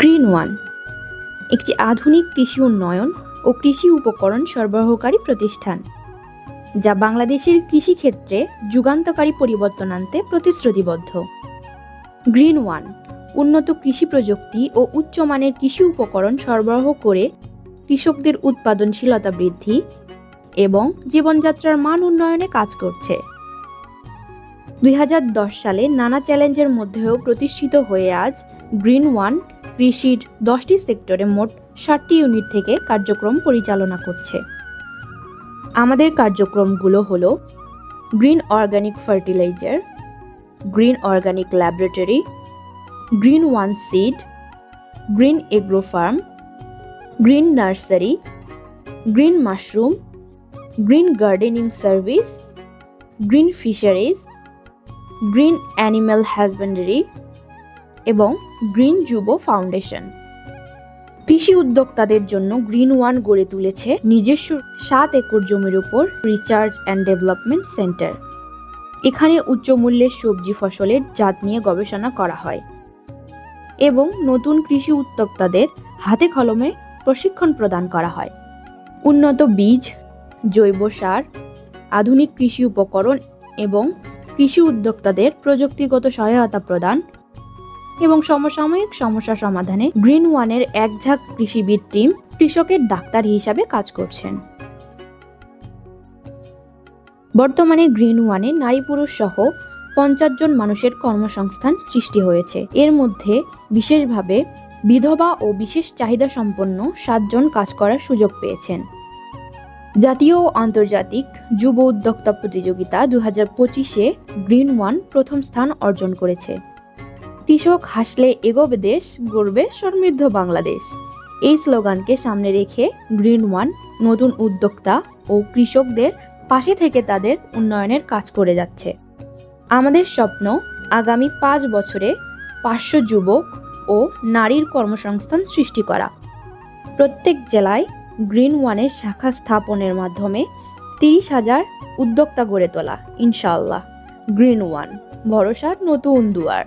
Green one. একটি আধুনিক কৃষি উন্নয়ন ও কৃষি উপকরণ সরবরাহকারী প্রতিষ্ঠান, যা বাংলাদেশের কৃষিক্ষেত্রে যুগান্তকারী পরিবর্তন আনতে প্রতিশ্রুতিবদ্ধ। গ্রিন ওয়ান, উন্নত কৃষি প্রযুক্তি ও উচ্চমানের কৃষি উপকরণ সরবরাহ করে কৃষকদের উৎপাদনশীলতা বৃদ্ধি এবং জীবনযাত্রার মান উন্নয়নে কাজ করছে। দুই হাজার দশ সালে নানা চ্যালেঞ্জের মধ্যেও প্রতিষ্ঠিত হয়ে আজ গ্রিন ওয়ান কৃষির দশটি সেক্টরে মোট ষাটটি ইউনিট থেকে কার্যক্রম পরিচালনা করছে। আমাদের কার্যক্রমগুলো হলো green organic fertiliser, green organic laboratory, green one seed, green agro farm, green nursery, green mushroom, green gardening service, green fisheries, green animal husbandry এবং গ্রিন যুব ফাউন্ডেশন। কৃষি উদ্যোক্তাদের জন্য গ্রিন ওয়ান গড়ে তুলেছে নিজস্ব সাত একর জমির উপর রিচার্জ অ্যান্ড ডেভেলপমেন্ট সেন্টার। এখানে উচ্চ মূল্যের সবজি ফসলের জাত নিয়ে গবেষণা করা হয় এবং নতুন কৃষি উদ্যোক্তাদের হাতে কলমে প্রশিক্ষণ প্রদান করা হয়। উন্নত বীজ, জৈব সার, আধুনিক কৃষি উপকরণ এবং কৃষি উদ্যোক্তাদের প্রযুক্তিগত সহায়তা প্রদান এবং সমসাময়িক সমস্যা সমাধানে গ্রিন ওয়ানের এক ঝাঁক কৃষিবিদ টিম কৃষকের ডাক্তার হিসাবে কাজ করছেন। বর্তমানে গ্রিন ওয়ানে নারী পুরুষ সহ পঞ্চাশ জন মানুষের কর্মসংস্থান সৃষ্টি হয়েছে। এর মধ্যে বিশেষভাবে বিধবা ও বিশেষ চাহিদা সম্পন্ন সাতজন কাজ করার সুযোগ পেয়েছেন। জাতীয় ও আন্তর্জাতিক যুব উদ্যোক্তা প্রতিযোগিতা দু হাজার পঁচিশে গ্রিন ওয়ান প্রথম স্থান অর্জন করেছে। কৃষক হাসলে এগোবে দেশ, গড়বে সমৃদ্ধ বাংলাদেশ। এই স্লোগানকে সামনে রেখে গ্রিন ওয়ান, নতুন উদ্যোক্তা ও কৃষকদের পাশে থেকে তাদের উন্নয়নের কাজ করে যাচ্ছে। আমাদের স্বপ্ন, আগামী পাঁচ বছরে পাঁচশো যুবক ও নারীর কর্মসংস্থান সৃষ্টি করা। প্রত্যেক জেলায় গ্রিন ওয়ানের শাখা স্থাপনের মাধ্যমে তিরিশ হাজার উদ্যোক্তা গড়ে তোলা ইনশাল্লাহ গ্রিন ওয়ান, ভরসার নতুন দুয়ার।